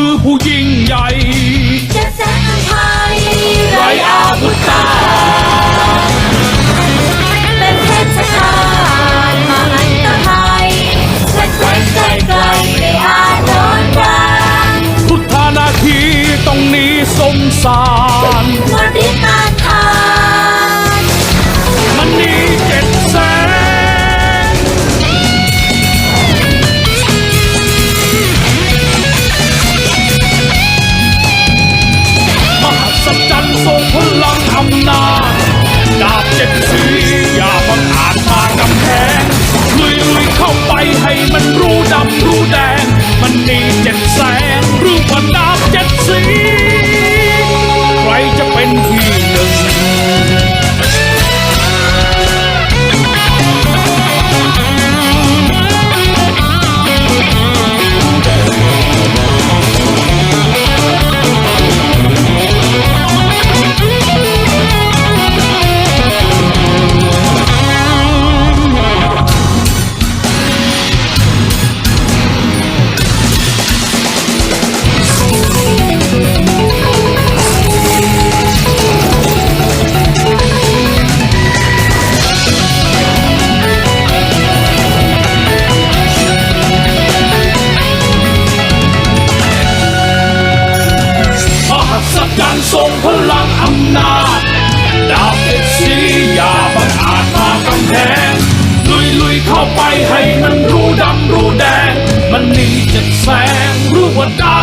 คือผู้ยิ่งใหญ่เจ็ดแสนไทยไรอาบุตาเป็นเพชรฆาตมาอันตรายไกลไกลไกลไกลในอาโดนรังพุทธานาทีตรงนี้สมสารมริตานทา ทรงพลังอำนาจดาบเจ็ดสี พลังอำนาจดาบเจ็ดสีอย่าบังอาจมากำแพงลุยลุยเข้าไปให้มันรู้ดำรู้แดง มันนี่จะแสงรู้ว่าดา